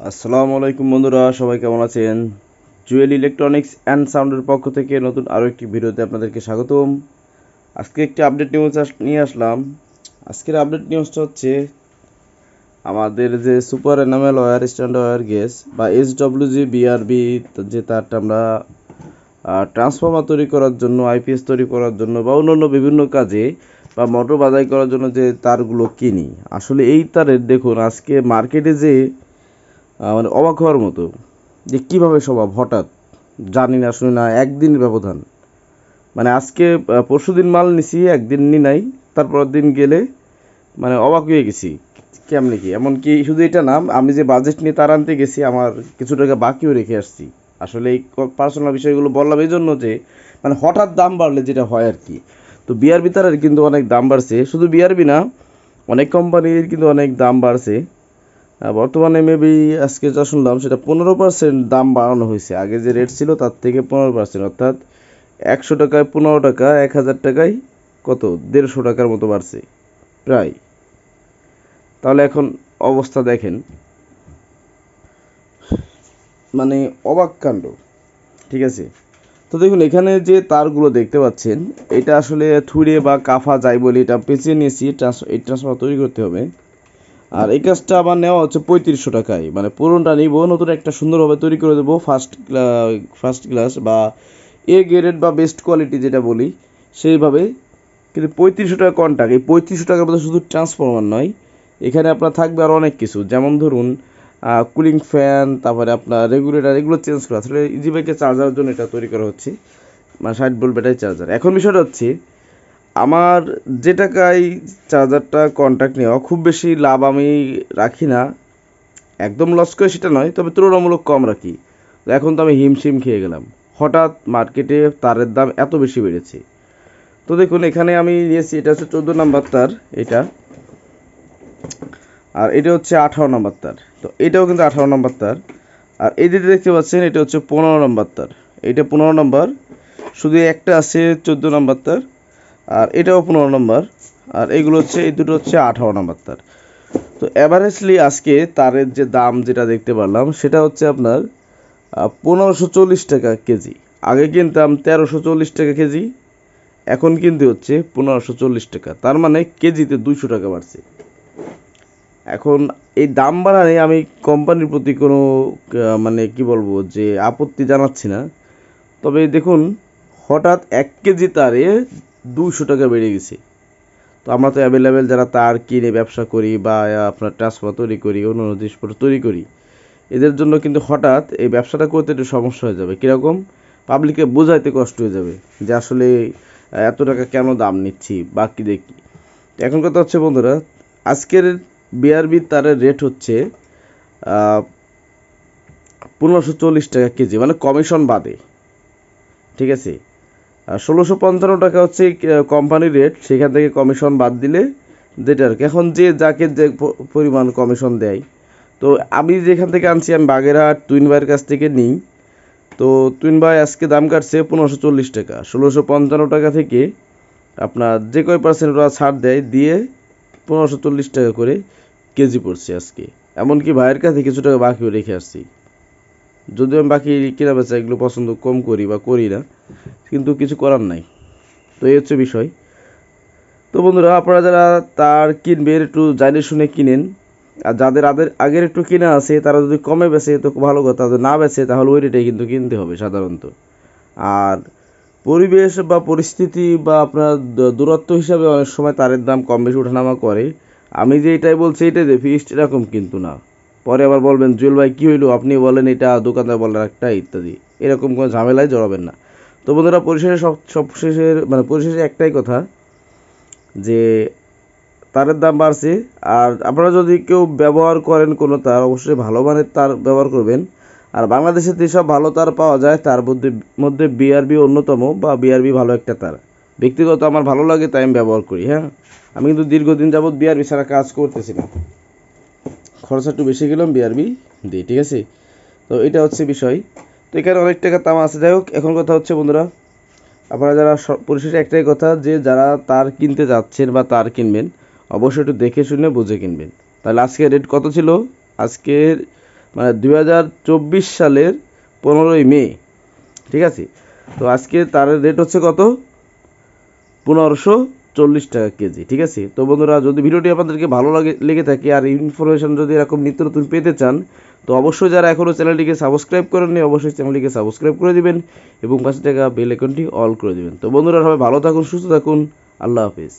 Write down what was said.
আসসালামু আলাইকুম বন্ধুরা, সবাই কেমন আছেন? জুয়েল ইলেকট্রনিক্স অ্যান্ড সাউন্ডের পক্ষ থেকে নতুন আরও একটি ভিডিওতে আপনাদেরকে স্বাগতম। আজকে একটি আপডেট নিউজ নিয়ে আসলাম। আজকের আপডেট নিউজটা হচ্ছে, আমাদের যে super enamel wire, stand wire gauge বা এস ডব্লিউজি বিআরবি, যে তারটা আমরা ট্রান্সফর্মার তৈরি করার জন্য, আইপিএস তৈরি করার জন্য বা অন্যান্য বিভিন্ন কাজে বা মোটর বাজাই করার জন্য যে তারগুলো কিনি। আসলে এই তারের দেখুন, আজকে মার্কেটে যে মানে অবাক হওয়ার মতো যে কীভাবে স্বভাব, হঠাৎ জানি না, শুনি না, একদিন ব্যবধান। মানে আজকে পরশু দিন মাল নিছি, একদিন নি নাই তারপর দিন গেলে মানে অবাক হয়ে গেছি। কেমনি কি? এমনকি শুধু এটা না, আমি যে বাজেট নিয়ে তার আনতে গেছি, আমার কিছু টাকা বাকিও রেখে আসছি। আসলে এই পার্সোনাল বিষয়গুলো বললাম এই জন্য যে মানে হঠাৎ দাম বাড়লে যেটা হয় আর কি। তো বিআরবি তারের কিন্তু অনেক দাম বাড়ছে। শুধু বিআরবি না, অনেক কোম্পানির কিন্তু অনেক দাম বাড়ছে। বর্তমানে মেবি আজকে যা শুনলাম, সেটা পনেরো পার্সেন্ট দাম বাড়ানো হয়েছে। আগে যে রেট ছিল, তার থেকে পনেরো পার্সেন্ট অর্থাৎ একশো টাকায় পনেরো টাকা, এক হাজার টাকায় কত? দেড়শো টাকার মতো বাড়ছে, প্রায়। তাহলে এখন অবস্থা দেখেন। মানে অবাক কাণ্ড, ঠিক আছে? তো দেখুন, এখানে যে তারগুলো দেখতে পাচ্ছেন, এটা আসলে থুড়ে বা কাফা যায় বলে, এটা পেঁচিয়ে নিয়েছি এই ট্রান্সফার তৈরি করতে হবে। আর এই কাজটা আমার নেওয়া হচ্ছে পঁয়ত্রিশশো টাকায়। মানে পুরোটা নিব, নতুন একটা সুন্দরভাবে তৈরি করে দেবো ফার্স্ট ফার্স্ট ক্লাস বা এ গ্রেড বা বেস্ট কোয়ালিটি যেটা বলি, সেইভাবে। কিন্তু পঁয়ত্রিশশো টাকা কন্টাক্ট এই পঁয়ত্রিশশো টাকার মধ্যে শুধু ট্রান্সফরমার নয়, এখানে আপনার থাকবে আর অনেক কিছু। যেমন ধরুন কুলিং ফ্যান তারপরে আপনার রেগুলেটার এগুলো চেঞ্জ করা। আসলে ইজি বাইকে চার্জারের জন্য এটা তৈরি করা হচ্ছে। মানে ষাট ভোল্ট ব্যাটারি চার্জার এখন বিষয়টা হচ্ছে আমার যে টাকায় চার্জারটা কন্ট্যাক্ট নেওয়া, খুব বেশি লাভ আমি রাখি না। একদম লস করে সেটা নয়, তবে তুলনামূলক কম রাখি। এখন তো আমি হিমশিম খেয়ে গেলাম। হঠাৎ মার্কেটে তারের দাম এত বেশি বেড়েছে। তো দেখুন, এখানে আমি নিয়েছি, এটা হচ্ছে চোদ্দ নাম্বার তার, এটা। আর এটা হচ্ছে আঠারো নাম্বার তার। তো এটাও কিন্তু আঠারো নাম্বার তার। আর এই যেটা দেখতে পাচ্ছেন, এটা হচ্ছে পনেরো নাম্বার তার। এটা পনেরো নাম্বার, শুধু একটা আছে চোদ্দ নাম্বার তার। আর এটাও পনেরো নম্বর। আর এগুলো হচ্ছে, এই দুটো হচ্ছে আঠারো নম্বর তার। তো অ্যাভারেজলি আজকে তারের যে দাম যেটা দেখতে পারলাম, সেটা হচ্ছে আপনার পনেরোশো চল্লিশ টাকা কেজি। আগে কিনতাম তেরোশো চল্লিশ টাকা কেজি, এখন কিনতে হচ্ছে পনেরোশো চল্লিশ টাকা। তার মানে কেজিতে দুইশো টাকা বাড়ছে। এখন এই দাম বাড়ানে আমি কোম্পানির প্রতি কোনো মানে কি বলব, যে আপত্তি জানাচ্ছি না। তবে দেখুন, হঠাৎ এক কেজি তারে দুশো টাকা বেড়ে গেছে। তো আমরা তো অ্যাভেলেবেল যারা তার কিনে ব্যবসা করি বা আপনার ট্রান্সফার তৈরি করি অন্য অন্য জিনিসপত্র তৈরি করি, এদের জন্য কিন্তু হঠাৎ এই ব্যবসাটা করতে একটু সমস্যা হয়ে যাবে। কীরকম? পাবলিককে বোঝাইতে কষ্ট হয়ে যাবে যে আসলে এত টাকা কেন দাম নিচ্ছি বা কী দেখি এখন কথা হচ্ছে বন্ধুরা, আজকের বিআরবি তারের রেট হচ্ছে পনেরোশো চল্লিশ টাকা কেজি মানে কমিশন বাদে। ঠিক আছে? ষোলোশো পঞ্চান্ন টাকা হচ্ছে কোম্পানির রেট সেখান থেকে কমিশন বাদ দিলে যেটা আর কি এখন যে যাকে যে পরিমাণ কমিশন দেয়। তো আমি যেখান থেকে আনছি, আমি বাগেরহাট তুইন ভাইয়ের কাছ থেকে নিই। তো তুইন ভাই আজকে দাম কাটছে পনেরোশো চল্লিশ টাকা। ষোলোশো পঞ্চান্ন টাকা থেকে আপনার যে কয় পার্সেন্ট ওরা ছাড় দেয়, দিয়ে পনেরোশো চল্লিশ টাকা করে কেজি পড়ছে আজকে। এমনকি ভাইয়ের কাছে কিছু টাকা বাকিও রেখে আসছি। যদিও আমি বাকি কেনা বেচা এগুলো পছন্দ কম করি বা করি না কিন্তু কিছু করার নাই। তো এই হচ্ছে বিষয়। তো বন্ধুরা, আপনারা যারা তার কিনবেন একটু জানে শুনে কিনেন। আর যাদের আদের আগের একটু কেনা আছে, তারা যদি কমে বেচে তো ভালো কথা। যদি না বেচে তাহলে ওই রেটেই কিন্তু কিনতে হবে সাধারণত। আর পরিবেশ বা পরিস্থিতি বা আপনার দূরত্ব হিসাবে অনেক সময় তারের দাম কম বেশি ওঠানামা করে। আমি যে এটাই বলছি, এটাই যে ফিক্সড এরকম কিন্তু না। পরে আবার বলবেন, জুয়েল ভাই, কী হইল? আপনি বলেন, এটা দোকানদার বলেন একটা ইত্যাদি। এরকম কোনো ঝামেলায় জড়াবেন না। তো বন্ধুরা, পরিশেষে সব সব শেষের মানে পরিশেষে একটাই কথা যে তারের দাম বাড়ছে। আর আপনারা যদি কেউ ব্যবহার করেন কোনো তার, অবশ্যই ভালো মানের তার ব্যবহার করবেন। আর বাংলাদেশে যেসব ভালো তার পাওয়া যায়, তার মধ্যে মধ্যে বিআরবি অন্যতম বা বিআরবি ভালো একটা তার। ব্যক্তিগত আমার ভালো লাগে তাই আমি ব্যবহার করি হ্যাঁ? আমি কিন্তু দীর্ঘদিন যাবৎ বিআরবি ছাড়া কাজ করতেছি না। খরচা একটু বেশি গেলাম বিআরবি দিই, ঠিক আছে? তো এটা হচ্ছে বিষয়। এখানে অনেক টাকা তামা আছে। যাই হোক, এখন কথা হচ্ছে বন্ধুরা, আপনারা যারা পরিশেষে একটাই কথা যে যারা তার কিনতে যাচ্ছেন বা তার কিনবেন, অবশ্যই একটু দেখে শুনে বুঝে কিনবেন। তাহলে আজকের রেট কত ছিল? আজকের মানে দুই হাজার চব্বিশ সালের পনেরোই মে, ঠিক আছে? তো আজকে তার রেট হচ্ছে কত? পনেরোশো চল্লিশ টাকা কেজি, ঠিক আছে? তো বন্ধুরা, যদি ভিডিওটি আপনাদেরকে ভালো লাগে, লেগে থাকে আর ইনফরমেশন যদি এরকম নিত্য নতুন পেতে চান তো অবশ্যই যারা এখনও চ্যানেলটিকে সাবস্ক্রাইব করেননি, অবশ্যই চ্যানেলটিকে সাবস্ক্রাইব করে দিবেন এবং পাশে থাকা বেল আইকনটি অল করে দিবেন। তো বন্ধুরা, সবাই ভালো থাকুন, সুস্থ থাকুন, আল্লাহ হাফিজ।